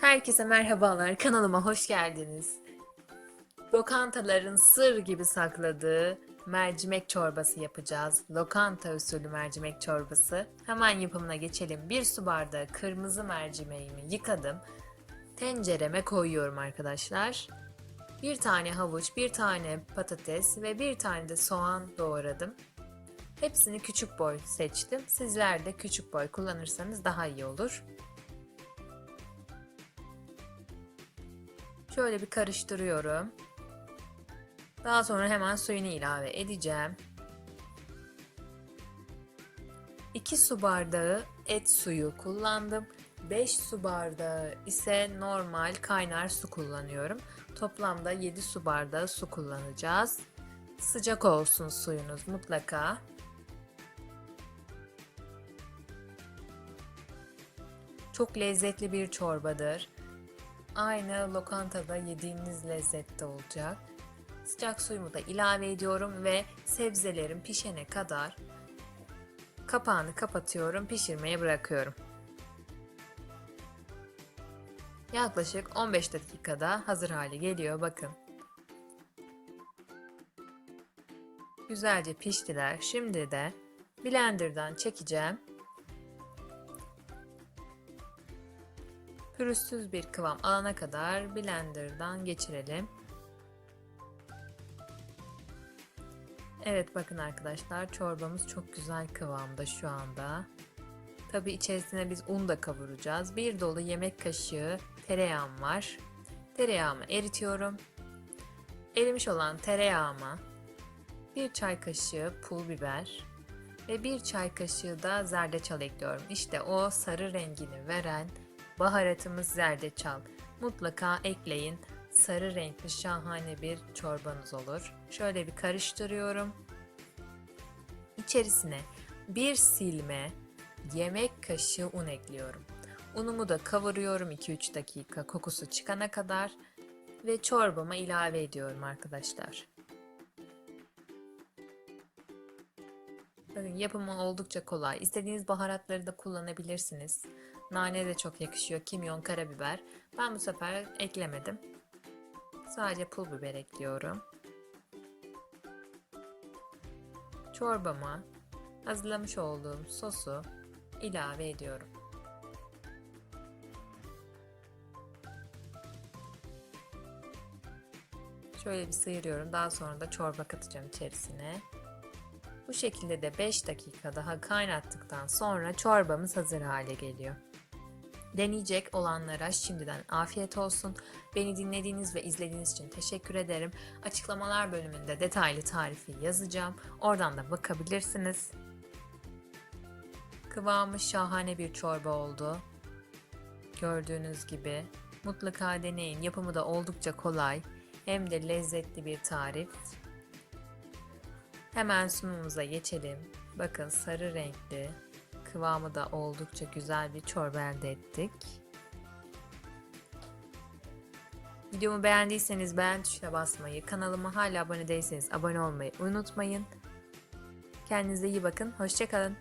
Herkese merhabalar, kanalıma hoş geldiniz. Lokantaların sır gibi sakladığı mercimek çorbası yapacağız. Lokanta usulü mercimek çorbası. Hemen yapımına geçelim. Bir su bardağı kırmızı mercimeğimi yıkadım. Tencereme koyuyorum arkadaşlar. Bir tane havuç, bir tane patates ve bir tane de soğan doğradım. Hepsini küçük boy seçtim. Sizler de küçük boy kullanırsanız daha iyi olur. Şöyle bir karıştırıyorum. Daha sonra hemen suyunu ilave edeceğim. 2 su bardağı et suyu kullandım. 5 su bardağı ise normal kaynar su kullanıyorum. Toplamda 7 su bardağı su kullanacağız. Sıcak olsun suyunuz mutlaka. Çok lezzetli bir çorbadır. Aynı lokantada yediğiniz lezzette olacak. Sıcak suyumu da ilave ediyorum ve sebzelerim pişene kadar kapağını kapatıyorum, pişirmeye bırakıyorum. Yaklaşık 15 dakikada hazır hale geliyor bakın. Güzelce piştiler. Şimdi de blenderdan çekeceğim. Pürüzsüz bir kıvam alana kadar blenderdan geçirelim. Evet bakın arkadaşlar çorbamız çok güzel kıvamda şu anda. Tabi içerisine biz un da kavuracağız. Bir dolu yemek kaşığı tereyağım var. Tereyağımı eritiyorum. Erimiş olan tereyağıma bir çay kaşığı pul biber ve bir çay kaşığı da zerdeçal ekliyorum. İşte o sarı rengini veren baharatımız zerdeçal. Mutlaka ekleyin. Sarı renkli şahane bir çorbanız olur. Şöyle bir karıştırıyorum. İçerisine bir silme yemek kaşığı un ekliyorum. Unumu da kavuruyorum 2-3 dakika kokusu çıkana kadar ve çorbama ilave ediyorum arkadaşlar. Bakın yapımı oldukça kolay. İstediğiniz baharatları da kullanabilirsiniz. Nane de çok yakışıyor. Kimyon, karabiber. Ben bu sefer eklemedim. Sadece pul biber ekliyorum. Çorbama hazırlamış olduğum sosu ilave ediyorum. Şöyle bir sıyırıyorum. Daha sonra da çorba katacağım içerisine. Bu şekilde de 5 dakika daha kaynattıktan sonra çorbamız hazır hale geliyor. Deneyecek olanlara şimdiden afiyet olsun. Beni dinlediğiniz ve izlediğiniz için teşekkür ederim. Açıklamalar bölümünde detaylı tarifi yazacağım. Oradan da bakabilirsiniz. Kıvamı şahane bir çorba oldu. Gördüğünüz gibi mutlaka deneyin. Yapımı da oldukça kolay. Hem de lezzetli bir tarif. Hemen sunumumuza geçelim. Bakın sarı renkli, kıvamı da oldukça güzel bir çorba elde ettik. Videomu beğendiyseniz beğen tuşuna basmayı, kanalıma hala abone değilseniz abone olmayı unutmayın. Kendinize iyi bakın, hoşçakalın.